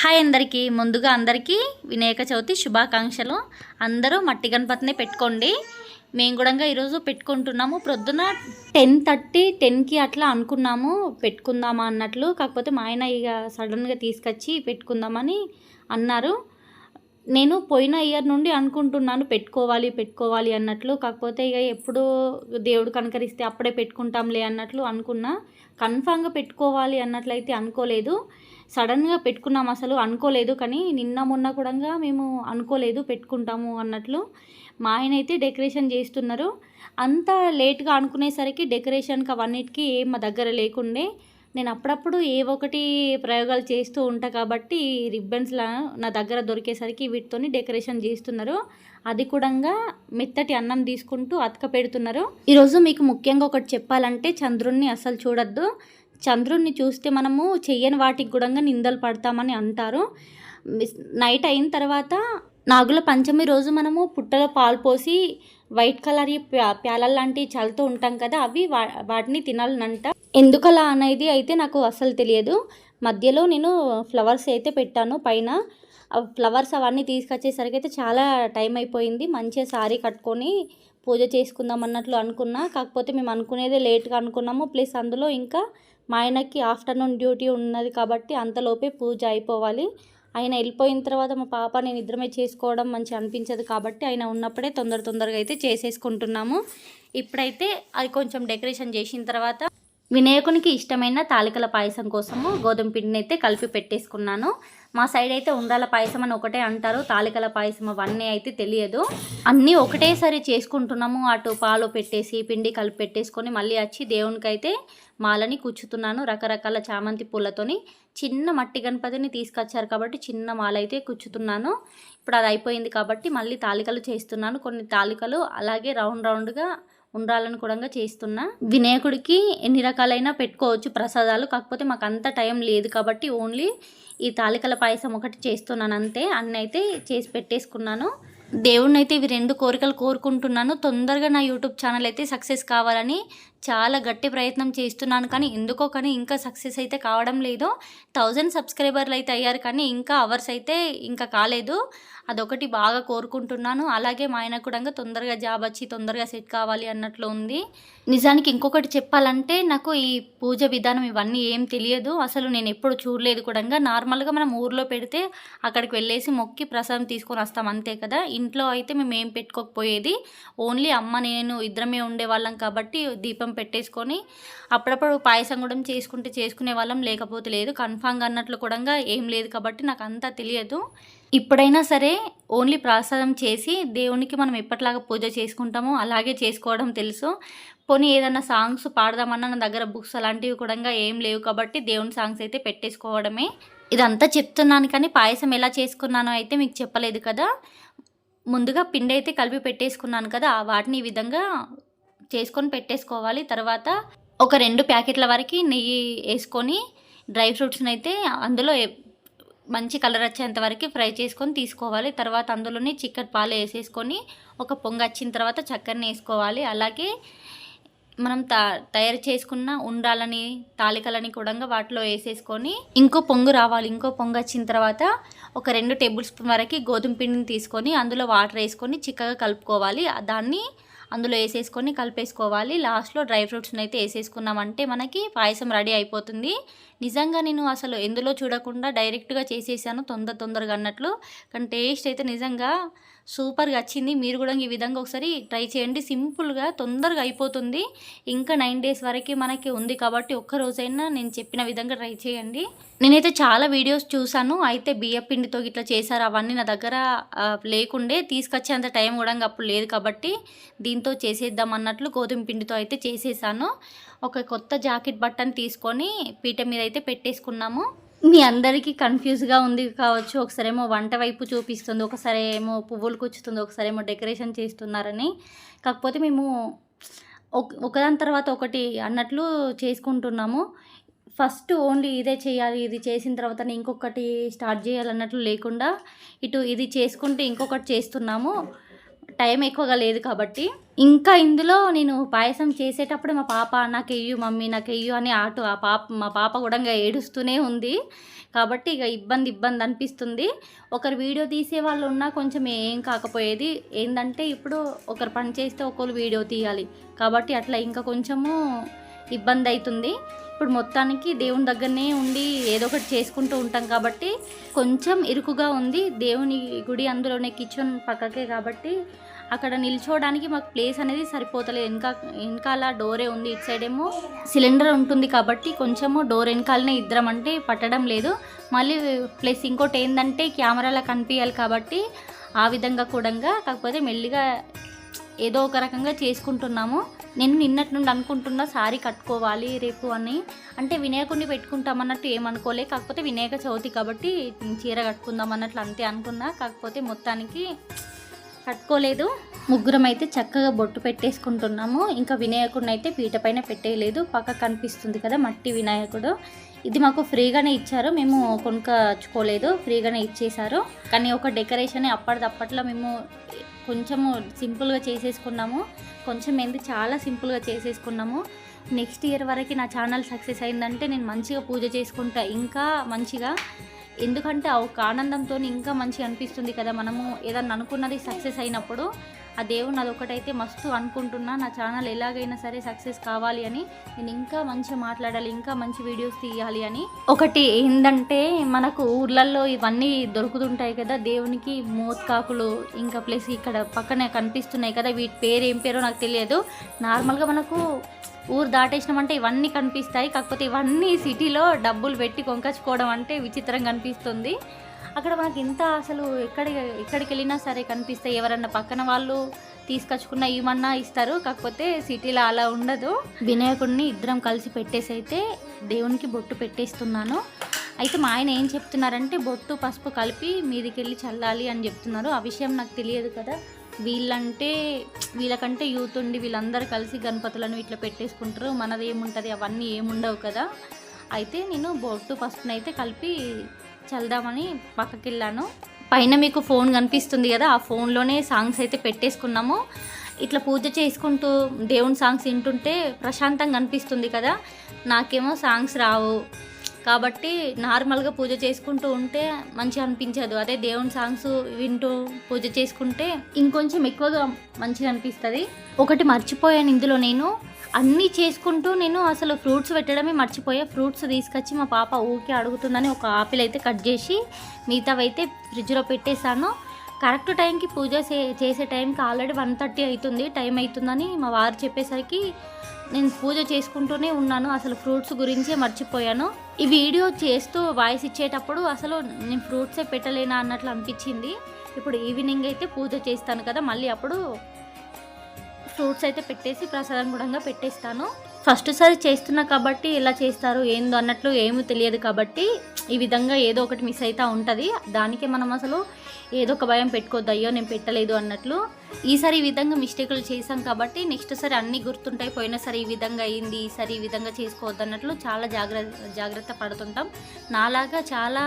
Hi అందరికీ. ముందుగా అందరికీ వినాయక చవితి శుభాకాంక్షలు. అందరూ మట్టి గణపతిని పెట్టుకోండి. మేము కూడా ఈరోజు పెట్టుకుంటున్నాము. ప్రొద్దున టెన్ థర్టీ టెన్కి అట్లా అనుకున్నాము. పెట్టుకుందామా అన్నట్లు. కాకపోతే మా ఆయన ఇక సడన్గా తీసుకొచ్చి పెట్టుకుందామని అన్నారు. నేను పోయిన ఇయర్ నుండి అనుకుంటున్నాను పెట్టుకోవాలి పెట్టుకోవాలి అన్నట్లు. కాకపోతే ఇక ఎప్పుడు దేవుడు కనకరిస్తే అప్పుడే పెట్టుకుంటాంలే అన్నట్లు అనుకున్నా. కన్ఫామ్గా పెట్టుకోవాలి అన్నట్లయితే అనుకోలేదు. సడన్గా పెట్టుకున్నాం అసలు అనుకోలేదు కానీ నిన్న మొన్న కూడా మేము అనుకోలేదు పెట్టుకుంటాము అన్నట్లు మా ఆయన అయితే డెకరేషన్ చేస్తున్నారు. అంత లేట్గా అనుకునేసరికి డెకరేషన్కి అవన్నిటికీ ఏం మా దగ్గర లేకుండే. నేను అప్పుడప్పుడు ఏ ఒకటి ప్రయోగాలు చేస్తూ ఉంటా కాబట్టి రిబ్బన్స్లా నా దగ్గర దొరికేసరికి వీటితోని డెకరేషన్ చేస్తున్నారు. అది కూడా మెత్తటి అన్నం తీసుకుంటూ అతక పెడుతున్నారు. ఈరోజు మీకు ముఖ్యంగా ఒకటి చెప్పాలంటే చంద్రుణ్ణి అసలు చూడొద్దు. చంద్రుణ్ణి చూస్తే మనము చెయ్యని వాటికి కూడా నిందలు పడతామని అంటారు. నైట్ అయిన తర్వాత నాగుల పంచమి రోజు మనము పుట్టలో పాలు పోసి వైట్ కలర్ ప్యాలల్ లాంటివి చల్లుతూ ఉంటాం కదా అవి వా వాటిని తినాలనంట. ఎందుకలా అనేది అయితే నాకు అసలు తెలియదు. మధ్యలో నేను ఫ్లవర్స్ అయితే పెట్టాను పైన. ఫ్లవర్స్ అవన్నీ తీసుకొచ్చేసరికి అయితే చాలా టైం అయిపోయింది. మంచిగా శారీ కట్టుకొని పూజ చేసుకుందాం అన్నట్లు అనుకున్నా. కాకపోతే మేము అనుకునేదే లేట్గా అనుకున్నాము. ప్లస్ అందులో ఇంకా మా ఆయనకి ఆఫ్టర్నూన్ డ్యూటీ ఉన్నది కాబట్టి అంతలోపే పూజ అయిపోవాలి. ఆయన వెళ్ళిపోయిన తర్వాత మా పాప నేను ఇద్దరమే చేసుకోవడం మంచి అనిపించదు కాబట్టి ఆయన ఉన్నప్పుడే తొందర తొందరగా అయితే చేసేసుకుంటున్నాము. ఇప్పుడైతే అది కొంచెం డెకరేషన్ చేసిన తర్వాత వినాయకునికి ఇష్టమైన తాలికల పాయసం కోసము గోధుమ పిండిని అయితే కలిపి పెట్టేసుకున్నాను. మా సైడ్ అయితే ఉండాల పాయసం అని ఒకటే అంటారు తాలికల పాయసం అవన్నీ అయితే తెలియదు. అన్నీ ఒకటేసారి చేసుకుంటున్నాము అటు పాలు పెట్టేసి పిండి కలిపి పెట్టేసుకొని మళ్ళీ వచ్చి దేవునికి అయితే మాలని కూర్చుతున్నాను రకరకాల చామంతి పూలతోని. చిన్న మట్టి గణపతిని తీసుకొచ్చారు కాబట్టి చిన్న మాల అయితే కూర్చుతున్నాను. ఇప్పుడు అది అయిపోయింది కాబట్టి మళ్ళీ తాలికలు చేస్తున్నాను. కొన్ని తాలికలు అలాగే రౌండ్ రౌండ్గా ఉండాలని కూడా చేస్తున్నా. వినాయకుడికి ఎన్ని రకాలైనా పెట్టుకోవచ్చు ప్రసాదాలు. కాకపోతే మాకు అంత టైం లేదు కాబట్టి ఓన్లీ ఈ తాలికల పాయసం ఒకటి చేస్తున్నాను అంతే. అన్నీ అయితే చేసి పెట్టేసుకున్నాను. దేవుణ్ణి అయితే ఇవి రెండు కోరికలు కోరుకుంటున్నాను. తొందరగా నా యూట్యూబ్ ఛానల్ అయితే సక్సెస్ కావాలని చాలా గట్టి ప్రయత్నం చేస్తున్నాను కానీ ఎందుకో కానీ ఇంకా సక్సెస్ అయితే కావడం లేదు. థౌజండ్ సబ్స్క్రైబర్లు అయితే అయ్యారు కానీ ఇంకా అవర్స్ అయితే ఇంకా కాలేదు. అదొకటి బాగా కోరుకుంటున్నాను. అలాగే మా ఆయన కూడా తొందరగా జాబ్ వచ్చి తొందరగా సెట్ కావాలి అన్నట్లు ఉంది. నిజానికి ఇంకొకటి చెప్పాలంటే నాకు ఈ పూజ విధానం ఇవన్నీ ఏం తెలియదు. అసలు నేను ఎప్పుడు చూడలేదు కూడా. నార్మల్గా మనం ఊర్లో పెడితే అక్కడికి వెళ్ళేసి మొక్కి ప్రసాదం తీసుకొని వస్తాం అంతే కదా. ఇంట్లో అయితే మేము ఏం పెట్టుకోకపోయేది. ఓన్లీ అమ్మ నేను ఇద్దరమే ఉండేవాళ్ళం కాబట్టి దీపం దీపం పెట్టేసుకొని అప్పుడప్పుడు పాయసం కూడా చేసుకుంటే చేసుకునే వాళ్ళం. లేకపోతే లేదు. కన్ఫామ్గా అన్నట్లు కూడా ఏం లేదు కాబట్టి నాకు అంతా తెలియదు. ఇప్పుడైనా సరే ఓన్లీ ప్రసాదం చేసి దేవునికి మనం ఎప్పటిలాగా పూజ చేసుకుంటామో అలాగే చేసుకోవడం తెలుసు. పోనీ ఏదైనా సాంగ్స్ పాడదామన్నా నా దగ్గర బుక్స్ అలాంటివి కూడా ఏం లేవు కాబట్టి దేవుని సాంగ్స్ అయితే పెట్టేసుకోవడమే. ఇదంతా చెప్తున్నాను కానీ పాయసం ఎలా చేసుకున్నానో అయితే మీకు చెప్పలేదు కదా. ముందుగా పిండి అయితే కలిపి పెట్టేసుకున్నాను కదా. వాటిని ఈ విధంగా చేసుకొని పెట్టేసుకోవాలి. తర్వాత ఒక రెండు ప్యాకెట్ల వరకు నెయ్యి వేసుకొని డ్రై ఫ్రూట్స్ని అయితే అందులో మంచి కలర్ వచ్చేంత వరకు ఫ్రై చేసుకొని తీసుకోవాలి. తర్వాత అందులోనే చిక్కటి పాలు వేసేసుకొని ఒక పొంగ వచ్చిన తర్వాత చక్కెరని వేసుకోవాలి. అలాగే మనం త తయారు చేసుకున్న ఉండాలని తాలికలని కూడా వాటిలో వేసేసుకొని ఇంకో పొంగు రావాలి. ఇంకో పొంగు వచ్చిన తర్వాత ఒక రెండు టేబుల్ స్పూన్ వరకు గోధుమ పిండిని తీసుకొని అందులో వాటర్ వేసుకొని చిక్కగా కలుపుకోవాలి. దాన్ని అందులో వేసేసుకొని కలిపేసుకోవాలి. లాస్ట్లో డ్రై ఫ్రూట్స్ని అయితే వేసేసుకున్నామంటే మనకి పాయసం రెడీ అయిపోతుంది. నిజంగా నేను అసలు ఎందులో చూడకుండా డైరెక్ట్గా చేసేసాను తొందర తొందరగా అన్నట్లు. కానీ టేస్ట్ అయితే నిజంగా సూపర్గా వచ్చింది. మీరు కూడా ఈ విధంగా ఒకసారి ట్రై చేయండి. సింపుల్గా తొందరగా అయిపోతుంది. ఇంకా నైన్ డేస్ వరకు మనకి ఉంది కాబట్టి ఒక్క రోజైనా నేను చెప్పిన విధంగా ట్రై చేయండి. నేనైతే చాలా వీడియోస్ చూసాను అయితే బియ్య పిండితో ఇట్లా చేశారు. అవన్నీ నా దగ్గర లేకుండే తీసుకొచ్చేంత టైం కూడా అప్పుడు లేదు కాబట్టి దీంతో చేసేద్దాం అన్నట్లు గోధుమ పిండితో అయితే చేసేసాను. ఒక కొత్త జాకెట్ బట్టని తీసుకొని పీట మీద అయితే పెట్టేసుకున్నాము. మీ అందరికీ కన్ఫ్యూజ్గా ఉంది కావచ్చు. ఒకసారేమో వంట వైపు చూపిస్తుంది ఒకసారి ఏమో పువ్వులు కూర్చుతుంది ఒకసారి ఏమో డెకరేషన్ చేస్తున్నారని. కాకపోతే మేము ఒకదాని తర్వాత ఒకటి అన్నట్లు చేసుకుంటున్నాము. ఫస్ట్ ఓన్లీ ఇదే చేయాలి ఇది చేసిన తర్వాత ఇంకొకటి స్టార్ట్ చేయాలన్నట్లు లేకుండా ఇటు ఇది చేసుకుంటే ఇంకొకటి చేస్తున్నాము. టైం ఎక్కువగా లేదు కాబట్టి. ఇంకా ఇందులో నేను పాయసం చేసేటప్పుడు మా పాప నాకు ఎయ్యు మమ్మీ నాకు ఎయ్యు అని ఆటు ఆ పాప మా పాప కూడా ఏడుస్తూనే ఉంది. కాబట్టి ఇక ఇబ్బంది ఇబ్బంది అనిపిస్తుంది. ఒకరు వీడియో తీసే వాళ్ళు ఉన్నా కొంచెం ఏం కాకపోయేది. ఏంటంటే ఇప్పుడు ఒకరు పని చేస్తే ఒకరు వీడియో తీయాలి. కాబట్టి అట్లా ఇంకా కొంచెము ఇబ్బంది అవుతుంది ఇప్పుడు మొత్తానికి దేవుని దగ్గరనే ఉండి ఏదో ఒకటి చేసుకుంటూ ఉంటాం కాబట్టి కొంచెం ఇరుకుగా ఉంది. దేవుని గుడి అందులోనే కిచెన్ పక్కకే కాబట్టి అక్కడ నిల్చోవడానికి మాకు ప్లేస్ అనేది సరిపోతలేదు. ఇంకా వెనకాల డోరే ఉంది. ఇటు సైడ్ ఏమో సిలిండర్ ఉంటుంది కాబట్టి కొంచెము డోర్ వెనకాలనే ఇద్దరం అంటే పట్టడం లేదు. మళ్ళీ ప్లస్ ఇంకోటి ఏంటంటే కెమెరాలో కనిపించాలి కాబట్టి ఆ విధంగా కూడా కాకపోతే మెల్లిగా ఏదో ఒక రకంగా చేసుకుంటున్నాము. నేను నిన్నటి నుండి అనుకుంటున్నా సారీ కట్టుకోవాలి రేపు అని. అంటే వినాయకుడిని పెట్టుకుంటామన్నట్టు ఏమనుకోలే. కాకపోతే వినాయక చవితి కాబట్టి చీర కట్టుకుందాం అన్నట్లు అంతే అనుకున్నా. కాకపోతే మొత్తానికి కట్టుకోలేదు. ముగ్గురం అయితే చక్కగా బొట్టు పెట్టేసుకుంటున్నాము. ఇంకా వినాయకుడిని అయితే పీట పైన పెట్టేయలేదు. పక్క కనిపిస్తుంది కదా మట్టి వినాయకుడు. ఇది మాకు ఫ్రీగానే ఇచ్చారు. మేము కొనుక్కోలేదు. ఫ్రీగానే ఇచ్చేసారు కానీ ఒక డెకరేషన్ అప్పటిదప్పట్లో మేము కొంచెము సింపుల్గా చేసేసుకున్నాము. కొంచెం ఏంది చాలా సింపుల్గా చేసేసుకున్నాము. నెక్స్ట్ ఇయర్ వరకు నా ఛానల్ సక్సెస్ అయిందంటే నేను మంచిగా పూజ చేసుకుంటా. ఇంకా మంచిగా ఎందుకంటే ఆ ఒక ఆనందంతో ఇంకా మంచిగా అనిపిస్తుంది కదా మనము ఏదన్నా అనుకున్నది సక్సెస్ అయినప్పుడు ఆ దేవుని అదొకటైతే మస్తు అనుకుంటున్నా. నా ఛానల్ ఎలాగైనా సరే సక్సెస్ కావాలి అని నేను ఇంకా మంచిగా మాట్లాడాలి ఇంకా మంచి వీడియోస్ తీయాలి అని. ఒకటి ఏంటంటే మనకు ఊర్లలో ఇవన్నీ దొరుకుతుంటాయి కదా దేవునికి మోత్కాకులు ఇంకా ప్లస్ ఇక్కడ పక్కనే కనిపిస్తున్నాయి కదా వీటి పేరు ఏం పేరో నాకు తెలియదు. నార్మల్గా మనకు ఊరు దాటేసినామంటే ఇవన్నీ కనిపిస్తాయి కాకపోతే ఇవన్నీ సిటీలో డబ్బులు పెట్టి కొంకచ్చుకోవడం అంటే విచిత్రంగా అనిపిస్తుంది. అక్కడ మనకి ఇంత అసలు ఎక్కడ ఎక్కడికి వెళ్ళినా సరే కనిపిస్తాయి ఎవరన్నా పక్కన వాళ్ళు తీసుకొచ్చుకున్న ఏమన్నా ఇస్తారు. కాకపోతే సిటీలో అలా ఉండదు. వినాయకుడిని ఇద్దరం కలిసి పెట్టేసి అయితే దేవునికి బొట్టు పెట్టేస్తున్నాను. అయితే మా ఆయన ఏం చెప్తున్నారంటే బొట్టు పసుపు కలిపి మీదికి వెళ్ళి చల్లాలి అని చెప్తున్నారు. ఆ విషయం నాకు తెలియదు కదా. వీళ్ళంటే వీళ్ళకంటే యూత్ ఉండి వీళ్ళందరూ కలిసి గణపతులను ఇట్లా పెట్టేసుకుంటారు. మనది ఏముంటుంది? అవన్నీ ఏముండవు కదా. అయితే నేను బొట్టు పసుపునైతే కలిపి చల్దామని పక్కకి వెళ్ళాను పైన మీకు ఫోన్ కనిపిస్తుంది కదా ఆ ఫోన్లోనే సాంగ్స్ అయితే పెట్టేసుకున్నాము. ఇట్లా పూజ చేసుకుంటూ దేవుని సాంగ్స్ వింటుంటే ప్రశాంతంగా అనిపిస్తుంది కదా. నాకేమో సాంగ్స్ రావు. కాబట్టి నార్మల్గా పూజ చేసుకుంటూ ఉంటే మంచిగా అనిపించదు. అదే దేవుని సాంగ్స్ వింటూ పూజ చేసుకుంటే ఇంకొంచెం ఎక్కువగా మంచిగా అనిపిస్తుంది. ఒకటి మర్చిపోయాను ఇందులో నేను. అన్నీ చేసుకుంటూ నేను అసలు ఫ్రూట్స్ పెట్టడమే మర్చిపోయా. ఫ్రూట్స్ తీసుకొచ్చి మా పాప ఊరికే అడుగుతుందని ఒక ఆపిల్ అయితే కట్ చేసి మిగతావైతే ఫ్రిడ్జ్లో పెట్టేశాను. కరెక్ట్ టైంకి పూజ చేసే టైంకి ఆల్రెడీ వన్ థర్టీ అవుతుంది టైం అవుతుందని మా వారు చెప్పేసరికి నేను పూజ చేసుకుంటూనే ఉన్నాను. అసలు ఫ్రూట్స్ గురించే మర్చిపోయాను. ఈ వీడియో చేస్తూ వాయిస్ ఇచ్చేటప్పుడు అసలు నేను ఫ్రూట్సే పెట్టలేనా అన్నట్లు అనిపించింది. ఇప్పుడు ఈవినింగ్ అయితే పూజ చేస్తాను కదా మళ్ళీ అప్పుడు ఫ్రూట్స్ అయితే పెట్టేసి ప్రసాదం కూడా పెట్టేస్తాను. ఫస్ట్ సారి చేస్తున్నా కాబట్టి ఎలా చేస్తారు ఏందో అన్నట్లు ఏమీ తెలియదు కాబట్టి ఈ విధంగా ఏదో ఒకటి మిస్ అవుతూ ఉంటుంది. దానికే మనం అసలు ఏదో ఒక భయం పెట్టుకోవద్దు అయ్యో నేను పెట్టలేదు అన్నట్లు. ఈసారి ఈ విధంగా మిస్టేకులు చేసాం కాబట్టి నెక్స్ట్ సారి అన్నీ గుర్తుంటాయి. పోయినసారి ఈ విధంగా అయింది ఈసారి ఈ విధంగా చేసుకోవద్దు అన్నట్లు చాలా జాగ్రత్త జాగ్రత్త పడుతుంటాం. నాలాగా చాలా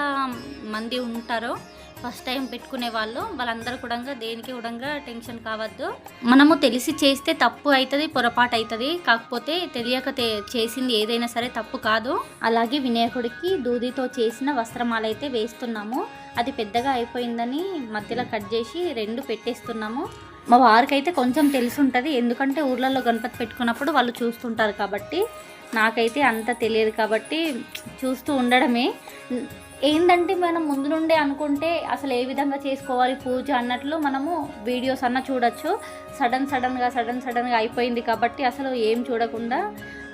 మంది ఉంటారు. ఫస్ట్ టైం పెట్టుకునే వాళ్ళు వాళ్ళందరూ కూడా దేనికి కూడా టెన్షన్ కావద్దు. మనము తెలిసి చేస్తే తప్పు అవుతుంది పొరపాటు అవుతుంది కాకపోతే తెలియక చేసింది ఏదైనా సరే తప్పు కాదు. అలాగే వినాయకుడికి దూదితో చేసిన వస్త్రమాల అయితే వేస్తున్నాము. అది పెద్దగా అయిపోయిందని మధ్యలో కట్ చేసి రెండు పెట్టేస్తున్నాము. మా వారికి అయితే కొంచెం తెలిసి ఉంటుంది. ఎందుకంటే ఊర్లలో గణపతి పెట్టుకున్నప్పుడు వాళ్ళు చూస్తుంటారు కాబట్టి. నాకైతే అంత తెలియదు కాబట్టి చూస్తూ ఉండడమే. ఏంటంటే మనం ముందు నుండే అనుకుంటే అసలు ఏ విధంగా చేసుకోవాలి పూజ అన్నట్లు మనము వీడియోస్ అన్న చూడొచ్చు. సడన్ సడన్గా సడన్ సడన్గా అయిపోయింది కాబట్టి అసలు ఏం చూడకుండా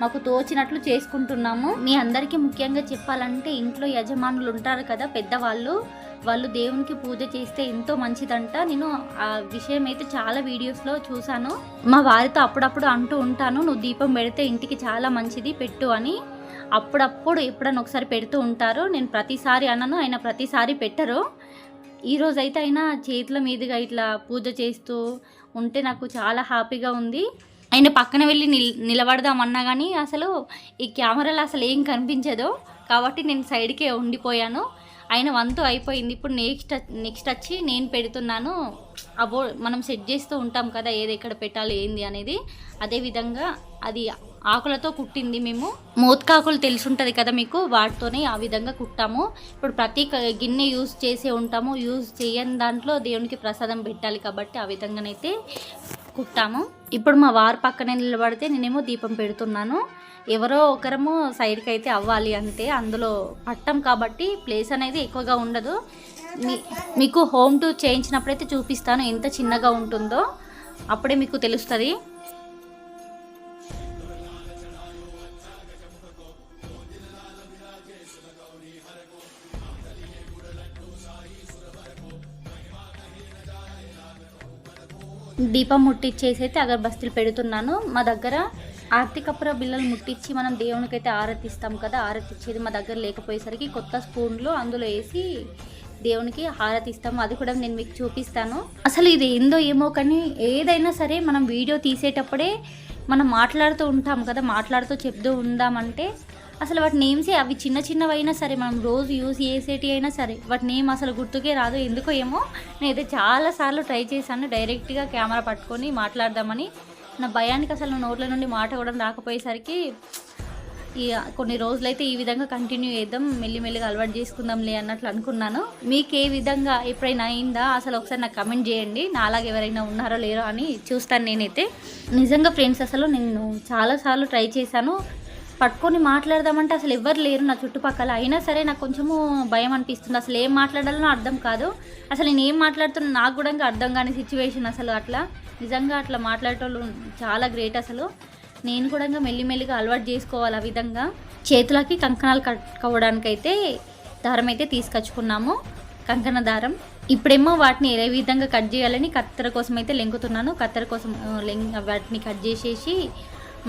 మాకు తోచినట్లు చేసుకుంటున్నాము. మీ అందరికీ ముఖ్యంగా చెప్పాలంటే ఇంట్లో యజమానులు ఉంటారు కదా పెద్దవాళ్ళు. వాళ్ళు దేవునికి పూజ చేస్తే ఎంతో మంచిదంట. నేను ఆ విషయం అయితే చాలా వీడియోస్లో చూశాను. మా వారితో అప్పుడప్పుడు అంటూ ఉంటాను నువ్వు దీపం పెడితే ఇంటికి చాలా మంచిది పెట్టు అని. అప్పుడప్పుడు ఎప్పుడన్నా ఒకసారి పెడుతూ ఉంటారు. నేను ప్రతిసారి అన్నను ఆయన ప్రతిసారి పెట్టరు. ఈరోజు అయితే ఆయన చేతుల మీదుగా ఇట్లా పూజ చేస్తూ ఉంటే నాకు చాలా హ్యాపీగా ఉంది. ఆయన పక్కన వెళ్ళి నిల్ నిలబడదామన్నా కానీ అసలు ఈ కెమెరాలో అసలు ఏం కనిపించదు. కాబట్టి నేను సైడ్కే ఉండిపోయాను. ఆయన వంతు అయిపోయింది. ఇప్పుడు నెక్స్ట్ నెక్స్ట్ వచ్చి నేను పెడుతున్నాను. అబో మనం సెట్ చేస్తూ ఉంటాం కదా ఏది ఎక్కడ పెట్టాలి ఏంది అనేది. అదే విధంగా అది ఆకులతో కుట్టింది మేము. మోత్కాకులు తెలిసి ఉంటుంది కదా మీకు వాటితోనే ఆ విధంగా కుట్టాము. ఇప్పుడు ప్రతి గిన్నె యూజ్ చేసే ఉంటాము యూజ్ చేయని దాంట్లో దేవునికి ప్రసాదం పెట్టాలి కాబట్టి ఆ విధంగానైతే కుట్టాము. ఇప్పుడు మా వారు పక్కనే నిలబడితే నేనేమో దీపం పెడుతున్నాను. ఎవరో ఒకరము సైడ్కి అయితే అవ్వాలి అంతే అందులో పట్టం కాబట్టి ప్లేస్ అనేది ఎక్కువగా ఉండదు. మీ మీకు హోమ్ టూర్ చేయించినప్పుడైతే చూపిస్తాను ఎంత చిన్నగా ఉంటుందో. అప్పుడే మీకు తెలుస్తుంది. దీపం ముట్టించేసి అయితే అగరబస్తీలు పెడుతున్నాను. మా దగ్గర ఆర్తికపుర బిల్లలు ముట్టించి మనం దేవునికైతే ఆరతిస్తాం కదా ఆరతిచ్చేది మా దగ్గర లేకపోయేసరికి కొత్త స్పూన్లు అందులో వేసి దేవునికి హారతి ఇస్తాము అది కూడా నేను మీకు చూపిస్తాను. అసలు ఇది ఏందో ఏమో కానీ ఏదైనా సరే మనం వీడియో తీసేటప్పుడే మనం మాట్లాడుతూ ఉంటాం కదా మాట్లాడుతూ చెప్తూ ఉందామంటే అసలు వాటి నేమ్సే అవి చిన్న చిన్నవైనా సరే మనం రోజు యూజ్ చేసేటి అయినా సరే వాటి నేమ్ అసలు గుర్తుకే రాదు. ఎందుకో ఏమో నేనైతే చాలాసార్లు ట్రై చేశాను డైరెక్ట్గా కెమెరా పట్టుకొని మాట్లాడదామని. నా భయానికి అసలు నోట్ల నుండి మాట కూడా రాకపోయేసరికి ఈ కొన్ని రోజులైతే ఈ విధంగా కంటిన్యూ చేద్దాం మెల్లిమెల్లిగా అలవాటు చేసుకుందాంలే అన్నట్లు అనుకున్నాను. మీకు ఏ విధంగా ఎప్పుడైనా అయిందా? అసలు ఒకసారి నాకు కమెంట్ చేయండి. నాలాగా ఎవరైనా ఉన్నారో లేరో అని చూస్తాను నేనైతే. నిజంగా ఫ్రెండ్స్ అసలు నేను చాలాసార్లు ట్రై చేశాను. పట్టుకొని మాట్లాడదామంటే అసలు ఎవ్వరు లేరు నా చుట్టుపక్కల. అయినా సరే నాకు కొంచెము భయం అనిపిస్తుంది. అసలు ఏం మాట్లాడాలనో అర్థం కాదు. అసలు నేను ఏం మాట్లాడుతున్నా నాకు కూడా ఇంకా అర్థం కాని సిచ్యువేషన్ అసలు అట్లా. నిజంగా అట్లా మాట్లాడేటోళ్ళు చాలా గ్రేట్ అసలు. నేను కూడా ఇంకా మెల్లిమెల్లిగా అలవాటు చేసుకోవాలి ఆ విధంగా. చేతులకి కంకణాలు కట్టుకోవడానికైతే దారం అయితే తీసుకొచ్చుకున్నాము. కంకణ దారం. ఇప్పుడేమో వాటిని ఏ విధంగా కట్ చేయాలని కత్తెర కోసం అయితే లెంకుతున్నాను కత్తెర కోసం ఆ, లెం- వాటిని కట్ చేసేసి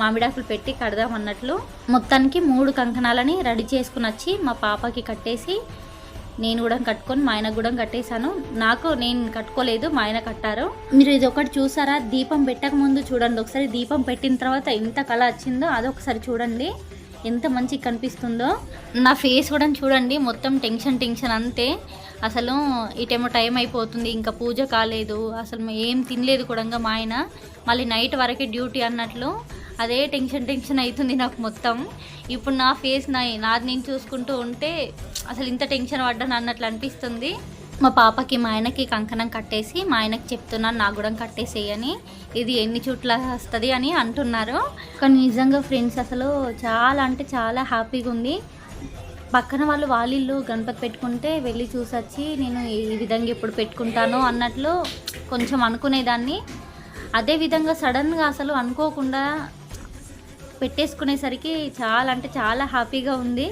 మామిడాకులు పెట్టి కడదాం అన్నట్లు మొత్తానికి మూడు కంకణాలని రెడీ చేసుకుని వచ్చి మా పాపకి కట్టేసి నేను కూడా కట్టుకొని మా ఆయనకు కూడా కట్టేశాను. నాకు నేను కట్టుకోలేదు మా ఆయన కట్టారు. మీరు ఇది ఒకటి చూసారా? దీపం పెట్టక ముందు చూడండి. ఒకసారి దీపం పెట్టిన తర్వాత ఎంత కళ వచ్చిందో అదొకసారి చూడండి. ఎంత మంచిగా కనిపిస్తుందో. నా ఫేస్ కూడా చూడండి. మొత్తం టెన్షన్ టెన్షన్ అంతే. అసలు ఇటేమో టైం అయిపోతుంది. ఇంకా పూజ కాలేదు. అసలు ఏం తినలేదు కూడా మా ఆయన. మళ్ళీ నైట్ వరకే డ్యూటీ అన్నట్లు అదే టెన్షన్ టెన్షన్ అవుతుంది నాకు మొత్తం. ఇప్పుడు నా ఫేస్ నా నాది నేను చూసుకుంటూ ఉంటే అసలు ఇంత టెన్షన్ పడ్డాను అన్నట్లు అనిపిస్తుంది. మా పాపకి మా ఆయనకి కంకణం కట్టేసి మా ఆయనకి చెప్తున్నాను నాకు కూడా కట్టేసేయని. ఇది ఎన్ని చుట్ల వస్తుంది అని అంటున్నారు. కానీ నిజంగా ఫ్రెండ్స్ అసలు చాలా అంటే చాలా హ్యాపీగా ఉంది. పక్కన వాళ్ళు వాళ్ళిల్లు గణపతి పెట్టుకుంటే వెళ్ళి చూసొచ్చి నేను ఈ విధంగా ఎప్పుడు పెట్టుకుంటాను అన్నట్లు కొంచెం అనుకునేదాన్ని. అదే విధంగా సడన్గా అసలు అనుకోకుండా పెట్టేసుకునేసరికి చాలా అంటే చాలా హ్యాపీగా ఉంది.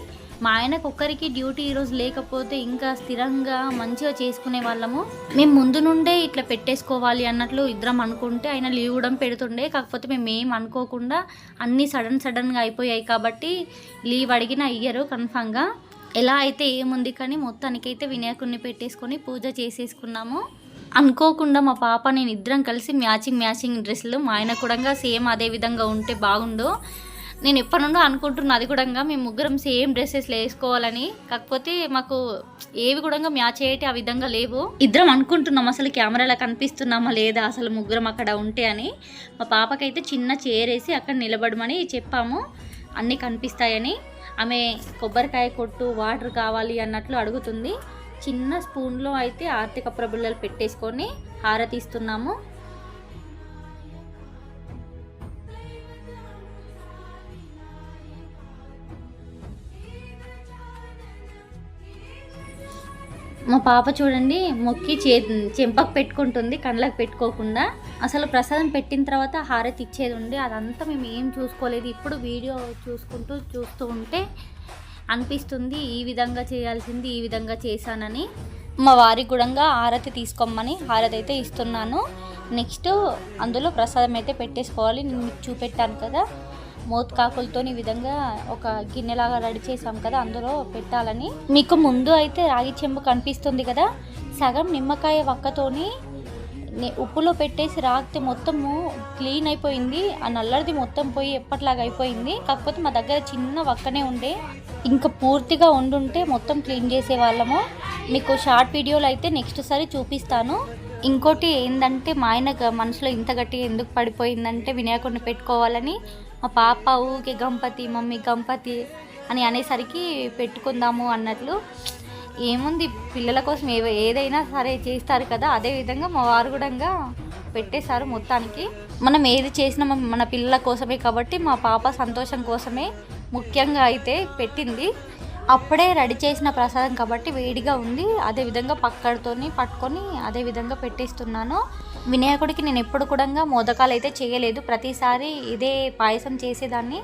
మా ఆయనకు ఒక్కరికి డ్యూటీ ఈరోజు లేకపోతే ఇంకా స్థిరంగా మంచిగా చేసుకునే వాళ్ళము. మేము ముందు నుండే ఇట్లా పెట్టేసుకోవాలి అన్నట్లు ఇద్దరం అనుకుంటే ఆయన లీవ్ కూడా పెడుతుండే. కాకపోతే మేము ఏం అనుకోకుండా అన్నీ సడన్ సడన్గా అయిపోయాయి కాబట్టి లీవ్ అడిగినా అయ్యారు కన్ఫామ్గా. ఎలా అయితే ఏముంది కానీ మొత్తానికైతే వినాయకుడిని పెట్టేసుకొని పూజ చేసేసుకున్నాము. అనుకోకుండా మా పాప నేను ఇద్దరం కలిసి మ్యాచింగ్ మ్యాచింగ్ డ్రెస్సులు మా ఆయన కూడా సేమ్ అదే విధంగా ఉంటే బాగుండు. నేను ఎప్పటి నుండో అనుకుంటున్నా అది కూడా మేము ముగ్గురం సేమ్ డ్రెస్సెస్ వేసుకోవాలని. కాకపోతే మాకు ఏవి కూడా మ్యాచ్ అయ్యేటి ఆ విధంగా లేవు. ఇద్దరం అనుకుంటున్నాం అసలు కెమెరాలో కనిపిస్తున్నామా లేదా అసలు ముగ్గురం అక్కడ ఉంటే అని. మా పాపకైతే చిన్న చైర్ వేసి అక్కడ నిలబడమని చెప్పాము. అన్నీ కనిపిస్తాయని. ఆమె కొబ్బరికాయ కొట్టు వాటర్ కావాలి అన్నట్లు అడుగుతుంది. చిన్న స్పూన్లో అయితే ఆర్థిక ప్రబుల్లలు పెట్టేసుకొని హారతి ఇస్తున్నాము మా పాప చూడండి మొక్కి చే చెంపకు పెట్టుకుంటుంది కళ్ళకు పెట్టుకోకుండా. అసలు ప్రసాదం పెట్టిన తర్వాత హారతి ఇచ్చేది ఉండి అదంతా మేము ఏం చూసుకోలేదు. ఇప్పుడు వీడియో చూసుకుంటూ చూస్తూ ఉంటే అనిపిస్తుంది ఈ విధంగా చేయాల్సింది ఈ విధంగా చేశానని. మా వారి కూడా హారతి తీసుకోమని హారతి అయితే ఇస్తున్నాను. నెక్స్ట్ అందులో ప్రసాదం అయితే పెట్టేసుకోవాలి. నేను మీకు చూపెట్టాను కదా. మోత్కాకులతో ఈ విధంగా ఒక గిన్నెలాగా రెడీ చేసాం కదా అందులో పెట్టాలని. మీకు ముందు అయితే రాగి చెంబు కనిపిస్తుంది కదా. సగం నిమ్మకాయ వక్కతోని ఉప్పులో పెట్టేసి రాగితే మొత్తము క్లీన్ అయిపోయింది. ఆ నల్లరిది మొత్తం పోయి ఎప్పటిలాగా అయిపోయింది. కాకపోతే మా దగ్గర చిన్న వక్కనే ఉండే. ఇంకా పూర్తిగా ఉండుంటే మొత్తం క్లీన్ చేసే వాళ్ళము మీకు షార్ట్ వీడియోలో అయితే నెక్స్ట్ సారి చూపిస్తాను. ఇంకోటి ఏంటంటే మా ఆయన మనసులో ఇంత గట్టిగా ఎందుకు పడిపోయిందంటే వినాయకుడిని పెట్టుకోవాలని మా పాప ఊకే గంపతి మమ్మీ గంపతి అని అనేసరికి పెట్టుకుందాము అన్నట్లు ఏముంది? పిల్లల కోసం ఏ ఏదైనా సరే చేస్తారు కదా. అదే విధంగా మా వారు కూడా పెట్టేశారు మొత్తానికి. మనం ఏది చేసినా మన- మన పిల్లల కోసమే కాబట్టి మా పాప సంతోషం కోసమే ముఖ్యంగా అయితే పెట్టింది. అప్పుడే రెడీ చేసిన ప్రసాదం కాబట్టి వేడిగా ఉంది. అదే విధంగా పక్కడితోని పట్టుకొని అదే విధంగా పెట్టేస్తున్నాను. వినాయకుడికి నేను ఎప్పుడు కూడా మోదకాలు అయితే చేయలేదు. ప్రతిసారి ఇదే పాయసం చేసేదాన్ని.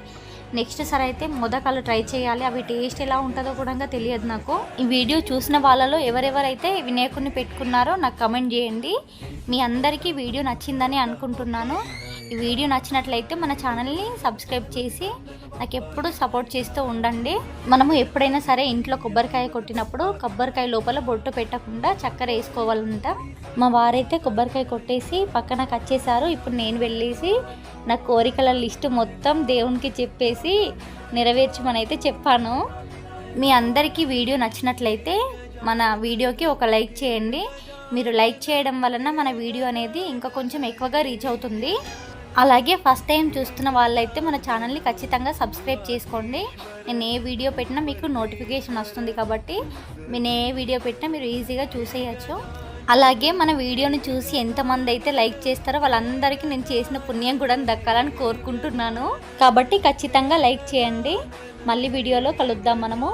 నెక్స్ట్ సారి అయితే మోదకాలు ట్రై చేయాలి. అవి టేస్ట్ ఎలా ఉంటుందో కూడా తెలియదు నాకు. ఈ వీడియో చూసిన వాళ్ళలో ఎవరెవరైతే వినాయకుడిని పెట్టుకున్నారో నాకు కమెంట్ చేయండి. మీ అందరికీ వీడియో నచ్చిందని అనుకుంటున్నాను. ఈ వీడియో నచ్చినట్లయితే మన ఛానల్ని సబ్స్క్రైబ్ చేసి నాకు ఎప్పుడు సపోర్ట్ చేస్తూ ఉండండి. మనము ఎప్పుడైనా సరే ఇంట్లో కొబ్బరికాయ కొట్టినప్పుడు కొబ్బరికాయ లోపల బొట్టు పెట్టకుండా చక్కెర వేసుకోవాలంట. మా వారైతే కొబ్బరికాయ కొట్టేసి పక్కన కచ్చేశారు ఇప్పుడు నేను వెళ్ళేసి నా కోరికల లిస్టు మొత్తం దేవునికి చెప్పేసి నెరవేర్చమనైతే చెప్పాను. మీ అందరికీ వీడియో నచ్చినట్లయితే మన వీడియోకి ఒక లైక్ చేయండి. మీరు లైక్ చేయడం వలన మన వీడియో అనేది ఇంకా కొంచెం ఎక్కువగా రీచ్ అవుతుంది. అలాగే ఫస్ట్ టైం చూస్తున్న వాళ్ళైతే మన ఛానల్ని ఖచ్చితంగా సబ్స్క్రైబ్ చేసుకోండి. నేను ఏ వీడియో పెట్టినా మీకు నోటిఫికేషన్ వస్తుంది కాబట్టి నేను ఏ వీడియో పెట్టినా మీరు ఈజీగా చూసేయచ్చు. అలాగే మన వీడియోని చూసి ఎంతమంది అయితే లైక్ చేస్తారో వాళ్ళందరికీ నేను చేసిన పుణ్యం కూడా దక్కాలని కోరుకుంటున్నాను. కాబట్టి ఖచ్చితంగా లైక్ చేయండి. మళ్ళీ వీడియోలో కలుద్దాం మనము.